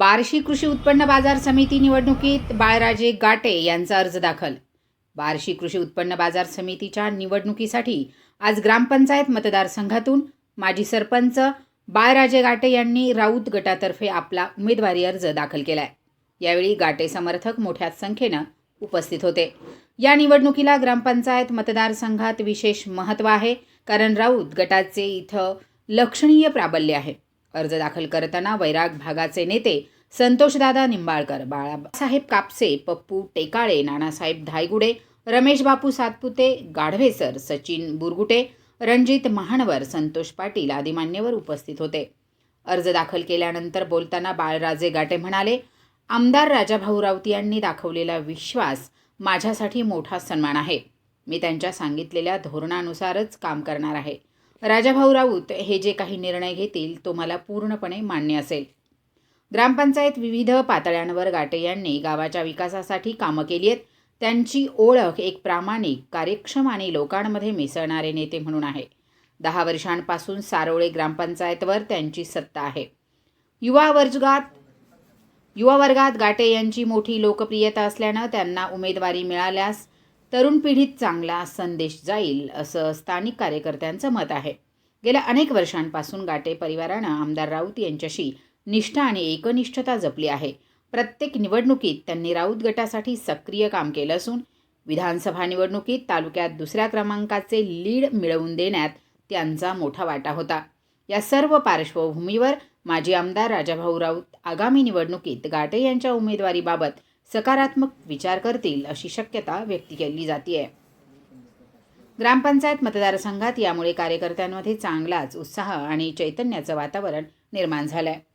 बार्शी कृषी उत्पन्न बाजार समिती निवडणुकीत बाळराजे गाटे यांचा अर्ज दाखल. बार्शी कृषी उत्पन्न बाजार समितीच्या निवडणुकीसाठी आज ग्रामपंचायत मतदारसंघातून माजी सरपंच बाळराजे गाटे यांनी राऊत गटातर्फे आपला उमेदवारी अर्ज दाखल केलाय. यावेळी गाटे समर्थक मोठ्या संख्येनं उपस्थित होते. या निवडणुकीला ग्रामपंचायत मतदारसंघात विशेष महत्त्व आहे कारण राऊत गटाचे इथं लक्षणीय प्राबल्य आहे. अर्ज दाखल करताना वैराग भागाचे नेते संतोषदादा निंबाळकर बाळासाहेब कापसे पप्पू टेकाळे नानासाहेब धायगुडे रमेश बापू सातपुते गाढवेसर सचिन बुरगुटे रणजित महानवर संतोष पाटील आदी मान्यवर उपस्थित होते. अर्ज दाखल केल्यानंतर बोलताना बाळराजे गाटे म्हणाले आमदार राजाभाऊ राऊत यांनी दाखवलेला विश्वास माझ्यासाठी मोठा सन्मान आहे. मी त्यांच्या सांगितलेल्या धोरणानुसारच काम करणार आहे. राजाभाऊ राऊत हे जे काही निर्णय घेतील तो मला पूर्णपणे मान्य असेल. ग्रामपंचायत विविध पातळ्यांवर गाटे यांनी गावाच्या विकासासाठी कामं केली आहेत. त्यांची ओळख एक प्रामाणिक कार्यक्षम आणि लोकांमध्ये मिसळणारे नेते म्हणून आहे. दहा वर्षांपासून सारोळे ग्रामपंचायतवर त्यांची सत्ता आहे. युवा वर्गात युवा वर्गात गाटे यांची मोठी लोकप्रियता असल्यानं त्यांना उमेदवारी मिळाल्यास तरुण पिढीत चांगला संदेश जाईल असं स्थानिक कार्यकर्त्यांचं मत आहे. गेल्या अनेक वर्षांपासून गाटे परिवारानं आमदार राऊत यांच्याशी निष्ठा आणि एकनिष्ठता जपली आहे. प्रत्येक निवडणुकीत त्यांनी राऊत गटासाठी सक्रिय काम केलं असून विधानसभा निवडणुकीत तालुक्यात दुसऱ्या क्रमांकाचे लीड मिळवून देण्यात त्यांचा मोठा वाटा होता. या सर्व पार्श्वभूमीवर माजी आमदार राजाभाऊ राऊत आगामी निवडणुकीत गाटे यांच्या उमेदवारीबाबत सकारात्मक विचार करतील अशी शक्यता व्यक्त केली जाते ग्रामपंचायत मतदारसंघात यामुळे कार्यकर्त्यांमध्ये चांगलाच उत्साह आणि चैतन्याचं वातावरण निर्माण झालं आहे